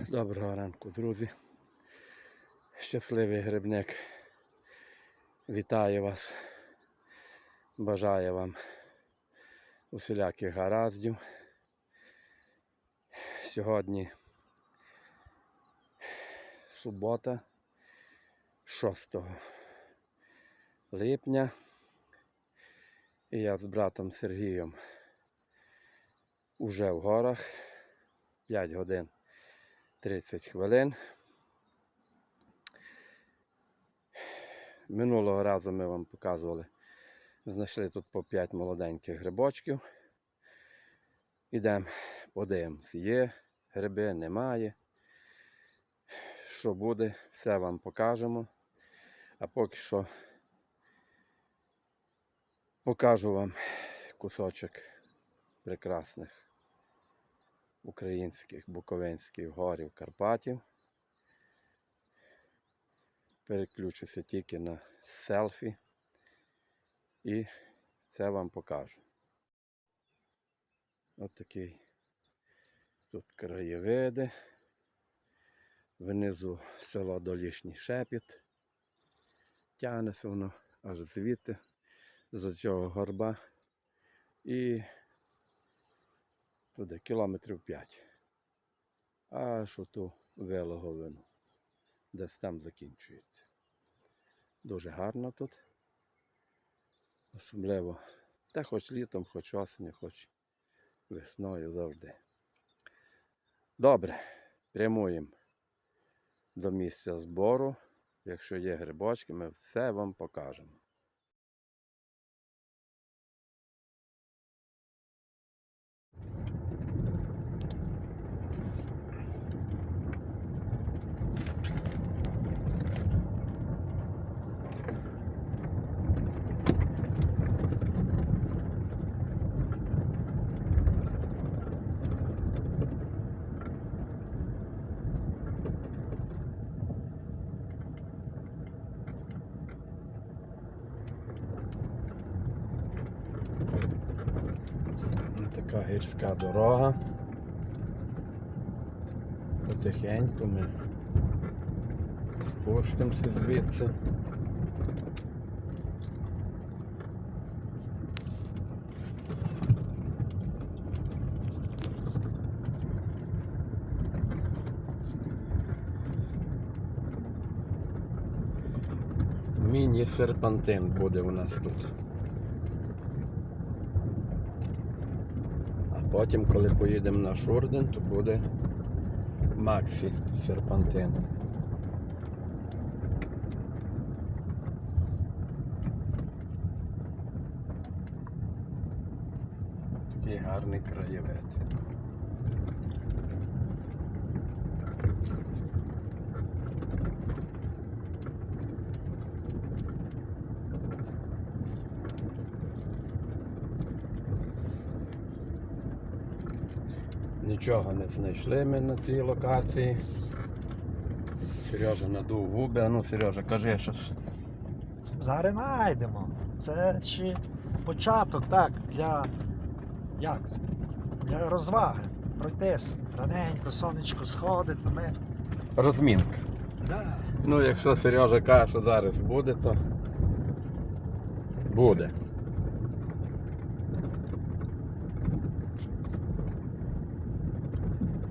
Доброго ранку, друзі. Щасливий грибник. Вітаю вас. Бажаю вам усіляких гараздів. Сьогодні субота, 6 липня. І я з братом Сергієм уже в горах 5 годин 30 хвилин. Минулого разу ми вам показували, знайшли тут по 5 молоденьких грибочків. Ідемо, подивимось, є гриби, немає. Що буде, все вам покажемо. А поки що покажу вам кусочок прекрасних українських буковинських горів Карпатів. Переключуся тільки на селфі і це вам покажу. Ось такий тут краєвиди. Внизу село Долішній Шепіт. Тягнеться воно аж звідти, з цього горба. І туди кілометрів 5. Аж оту велоговину. Десь там закінчується. Дуже гарно тут. Особливо та хоч літом, хоч осінню, хоч весною завжди. Добре, прямуємо до місця збору. Якщо є грибочки, ми все вам покажемо. Ось така гірська дорога. Потихеньку ми спустимося звідси. Міні-серпантин буде у нас тут. Потім, коли поїдемо на Шурден, то буде Максі серпантин. Такий гарний краєвид. Нічого не знайшли ми на цій локації. Сережа надув губи, а ну Сережа, кажи щось. Зараз знайдемо. Це ще початок, так, для як? Для розваги. Пройтися. Раненько, сонечко сходить, то ми. Розмінка. Да. Ну, якщо Сережа каже, що зараз буде, то буде.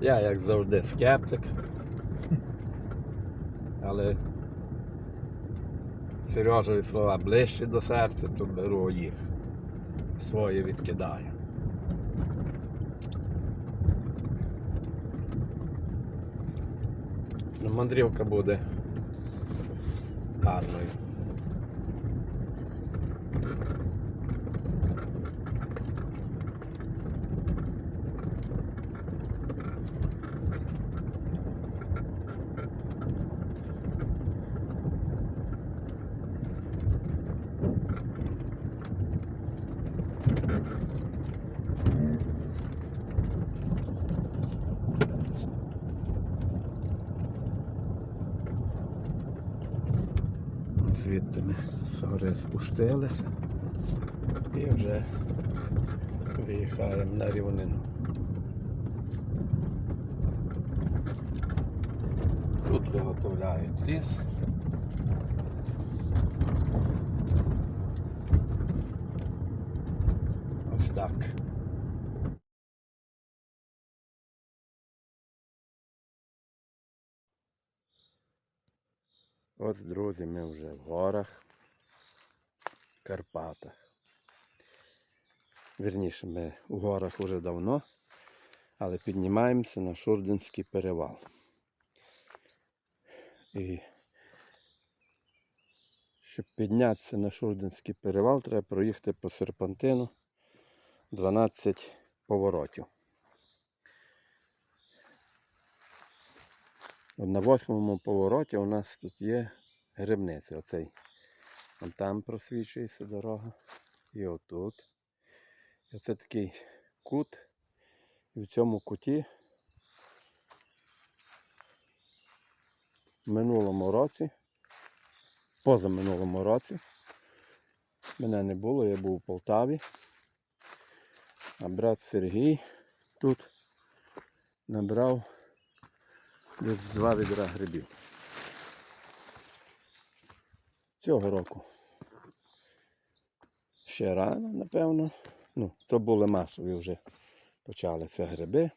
Я, як завжди, скептик. Але Сережові слова ближче до серця, то беру їх. Своє відкидаю. Мандрівка буде гарною. Звідти ми з спустилися і вже виїхаємо на рівнину. Тут Виготовляють ліс. Ось так. Ось, друзі, ми вже в горах, Карпатах. Вірніше, ми у горах вже давно, але піднімаємося на Шурдинський перевал. І щоб піднятися на Шурдинський перевал, треба проїхати по серпантину 12 поворотів. На восьмому повороті у нас тут є грибниця. Оцей. Вон там просвічується дорога. І отут. І оце такий кут. І в цьому куті в минулому році, позаминулому році, мене не було, я був у Полтаві. А брат Сергій тут набрав десь два відра грибів. Цього року. Ще рано, напевно. Ну, це були масові вже почалися гриби.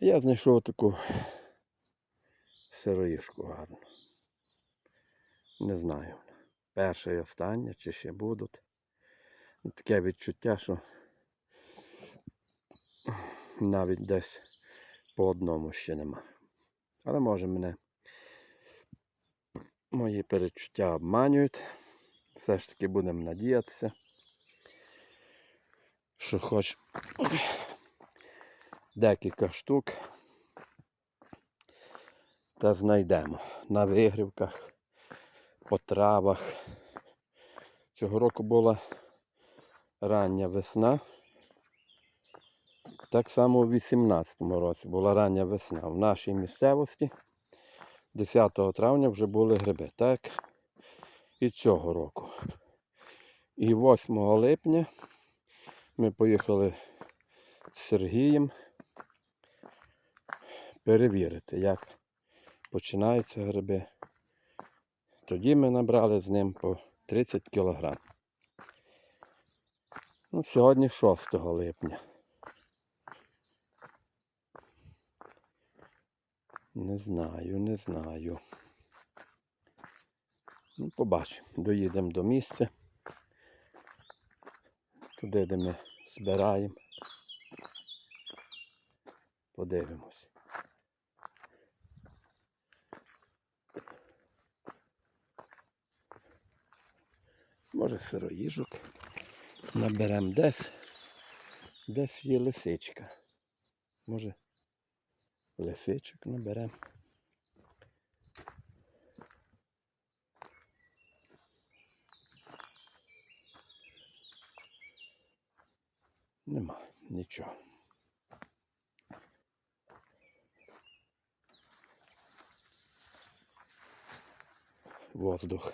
Я знайшов таку сироїшку гарну. Не знаю. Перша і остання, чи ще будуть. Таке відчуття, що навіть десь по одному ще нема. Але може мене мої перечуття обманюють. Все ж таки будемо надіятися, що хоч декілька штук та знайдемо на вигрівках, по травах. Цього року була рання весна. Так само у 18-му році була рання весна. В нашій місцевості 10 травня вже були гриби. Так і цього року. І 8 липня ми поїхали з Сергієм перевірити, як починаються гриби. Тоді ми набрали з ним по 30 кг. Ну, сьогодні 6 липня. Не знаю, не знаю. Ну, побачимо. Доїдемо до місця. Туди, де ми збираємо. Подивимось. Може сироїжок. Наберемо десь. Десь є лисичка. Може лисичок наберемо. Нема нічого. Воздух,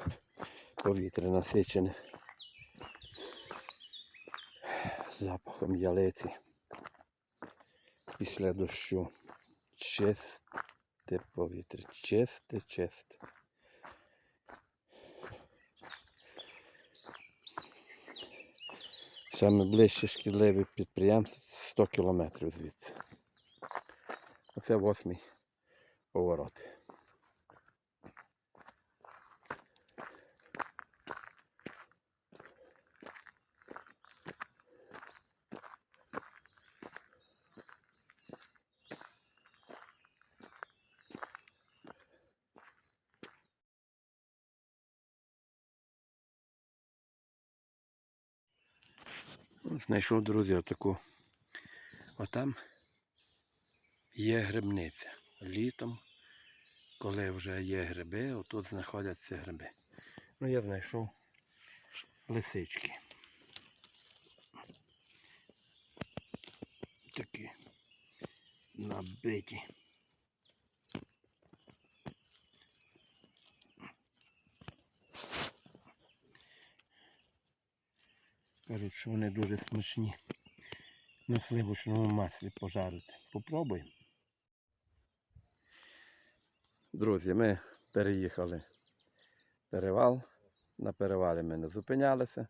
повітря насичене запахом ялиці після дощу. Чисте повітря, чисте, чисте. Саме ближче шкідливе підприємство 100 кілометрів звідси. Оце восьмий поворот. Знайшов, друзі, отаку. Отам є грибниця. Літом, коли вже є гриби, отут знаходяться гриби. Ну, я знайшов лисички. Такі набиті. Кажуть, що вони дуже смачні. На сливочному маслі пожарити. Попробуємо. Друзі, ми переїхали перевал. На перевалі ми не зупинялися.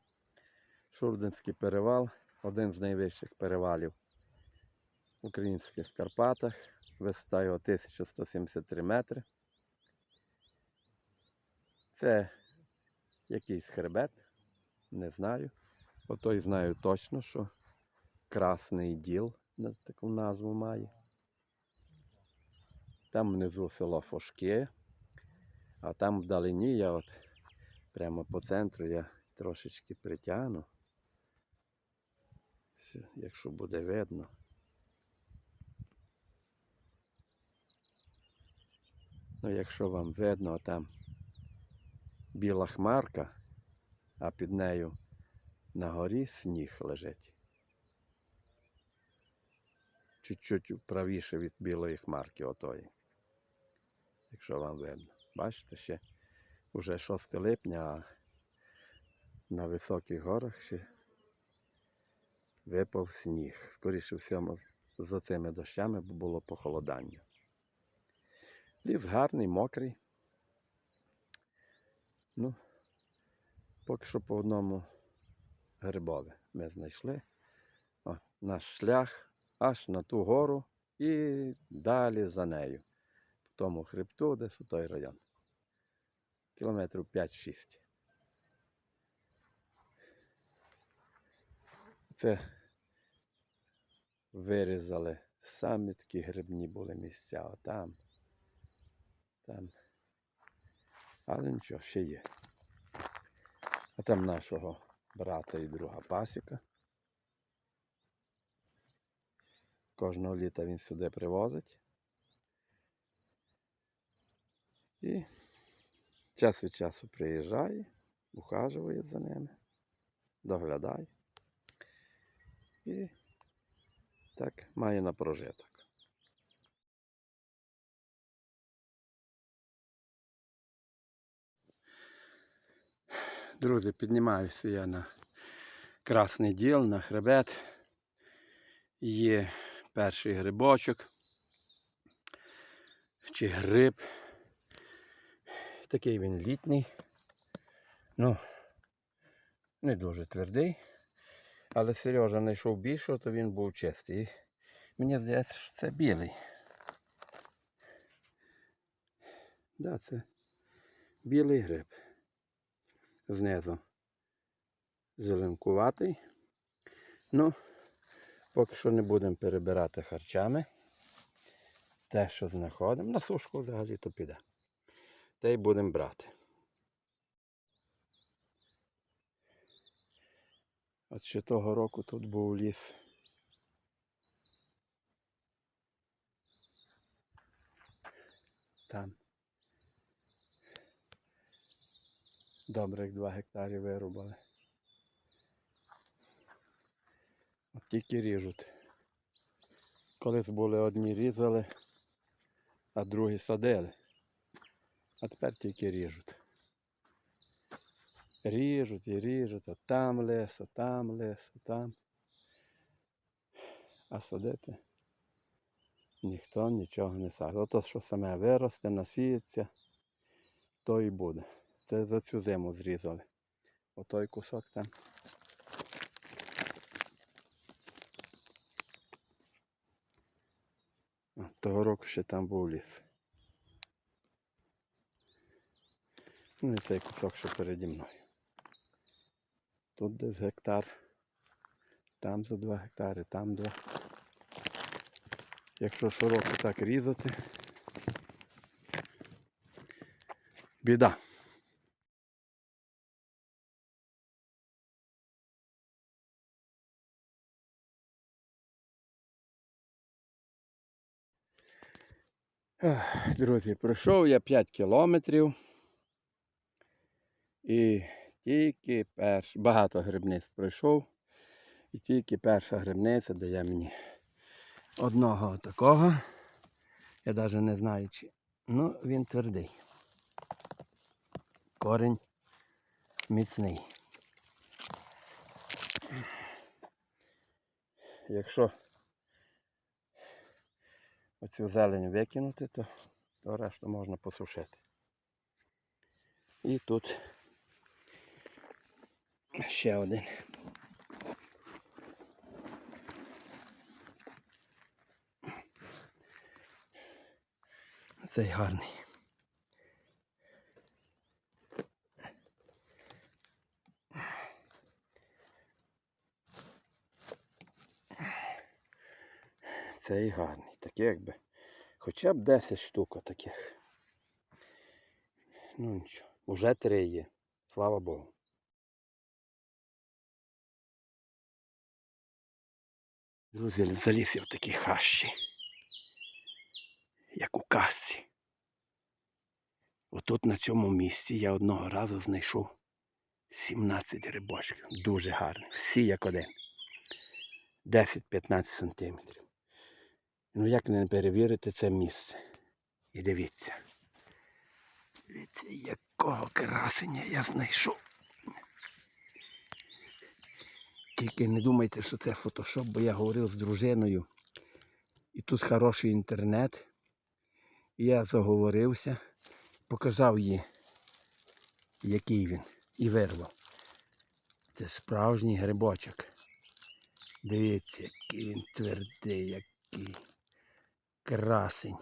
Шурдинський перевал один з найвищих перевалів в українських Карпатах. Висота його 1173 метри. Це якийсь хребет, не знаю. Ото й знаю точно, що Красний діл таку назву має. Там внизу село Фошки, а там вдалині я от прямо по центру я трошечки притягну. Якщо буде видно. Ну, якщо вам видно, там біла хмарка, а під нею на горі сніг лежить. Чуть-чуть правіше від білої хмарки отої. Якщо вам видно. Бачите, ще вже 6 липня, а на високих горах ще випав сніг. Скоріше всього, за цими дощами було похолодання. Ліс гарний, мокрий. Ну, поки що по одному грибове ми знайшли. О, наш шлях аж на ту гору і далі за нею. По тому хребту, у той район. Кілометрів 5-6. Це вирізали самі такі грибні були місця. О, там. Там. Але нічого, ще є. А там нашого брата і друга пасіка. Кожного літа він сюди привозить. І час від часу приїжджає, ухажує за ними, доглядає. І так має на прожиток. Друзі, піднімаюся я на красний діл, на хребет. Є перший грибочок чи гриб. Такий він літній. Ну, не дуже твердий. Але Сережа знайшов більшого, то він був чистий. І мені здається, що це білий. Да, це білий гриб. Знизу зеленкуватий. Ну, поки що не будемо перебирати харчами. Те, що знаходимо, на сушку взагалі то піде. Те й будемо брати. От ще того року тут був ліс. Там. Добрих 2 гектарі вирубали. От тільки ріжуть. Колись були одні різали, а другі садили. А тепер тільки ріжуть. Ріжуть і ріжуть, а там лес, а там лес, а там. А садити ніхто нічого не садить. Ото, що саме виросте, насіється, то і буде. Це за цю зиму зрізали. Отой кусок там. Того року ще там був ліс. Ну і цей кусок ще переді мною. Тут десь гектар. Там за 2 гектари, там 2. Якщо широко так різати. Біда. Друзі, пройшов я 5 кілометрів. І тільки перш... багато грибниць пройшов. І тільки перша грибниця дає мені одного такого. Я навіть не знаю, чи. Ну, він твердий. Корінь міцний. Якщо оцю зелень викинути, то то решту можна посушити. І тут ще один. Цей гарний. Цей гарний. Такий якби. Хоча б 10 штук таких. Ну нічого. Уже три є. Слава Богу. Друзі, заліз я в такі хащі. Як у касі. Отут на цьому місці я одного разу знайшов 17 рибочків. Дуже гарних. Всі як один. 10-15 сантиметрів. Ну як не перевірити це місце? І дивіться. Дивіться, якого красення я знайшов. Тільки не думайте, що це фотошоп, бо я говорив з дружиною. І тут хороший інтернет. І я заговорився, показав їй, який він, і вирвав. Це справжній грибочок. Дивіться, який він твердий, який красень.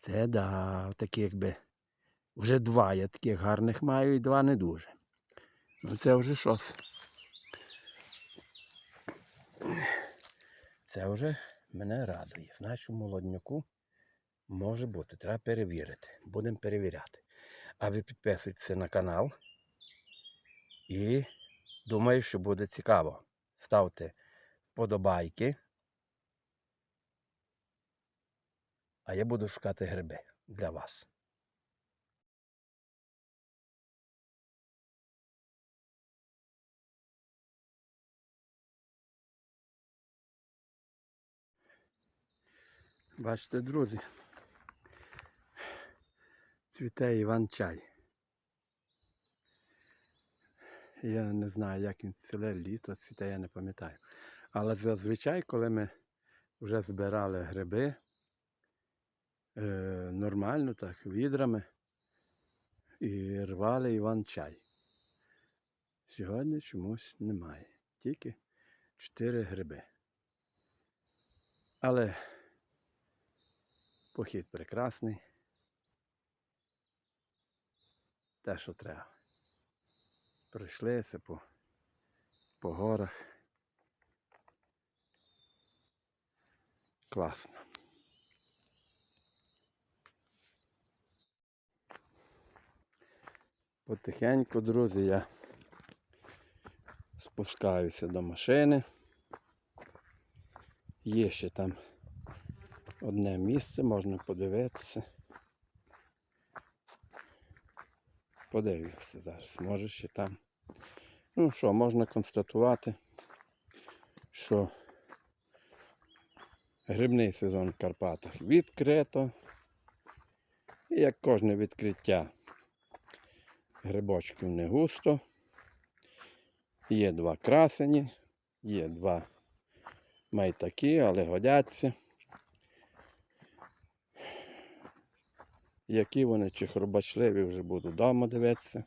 Це да, такі якби. Вже два я таких гарних маю і два не дуже. Ну це вже щось. Це вже мене радує. Значить, у молодняку може бути. Треба перевірити. Будемо перевіряти. А ви підписуйтеся на канал. І думаю, що буде цікаво. Ставте вподобайки. А я буду шукати гриби для вас. Бачите, друзі, цвіте Іван-чай. Я не знаю, як він ціле літо цвіте, я не пам'ятаю. Але зазвичай, коли ми вже збирали гриби, е, нормально так, відрами і рвали Іван-чай. Сьогодні чомусь немає. Тільки чотири гриби. Але Похід прекрасний. Те, що треба. Пройшлися по, по горах. Класно. Потихеньку, друзі, я спускаюся до машини. Є ще там одне місце, можна подивитися. Подивлюся зараз, може ще там. Ну що, можна констатувати, що грибний сезон в Карпатах відкрито. І як кожне відкриття грибочків не густо. Є два красені, є два майтаки, але годяться. Які вони чи хробачливі вже буду вдома дивитися.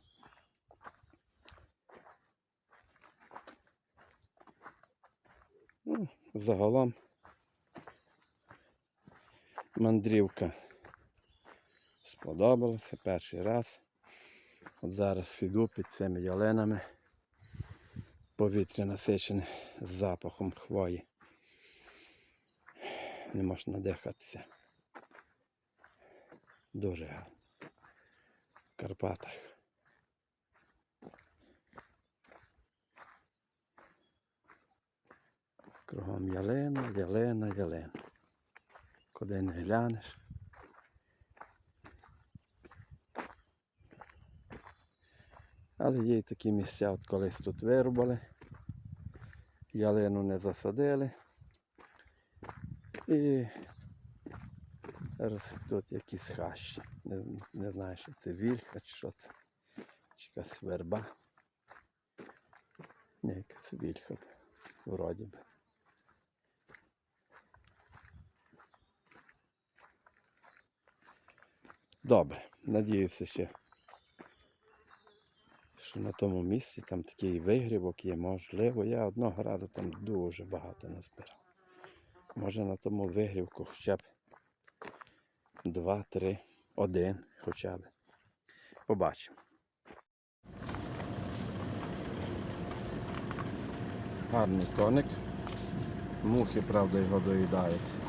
Ну, загалом мандрівка сподобалася перший раз. Зараз сиду під цими ялинами. Повітря насичене з запахом хвої. Не можна надихатися. Дуже гарно. В Карпатах. Кругом ялина, ялина, ялина. Куди не глянеш. Але є й такі місця, от колись тут вирубали, ялину не засадили. І ростуть якісь хащі. Не, не знаю, що це вільха чи що це. Чи якась верба. Ні, якась вільха. Вроді би. Добре, надіюся ще. Що на тому місці там такий вигрібок є, можливо, я одного разу там дуже багато назбирав. Може на тому вигрівку хоча б два, три, один хоча б. Побачимо. Гарний коник. Мухи, правда, його доїдають.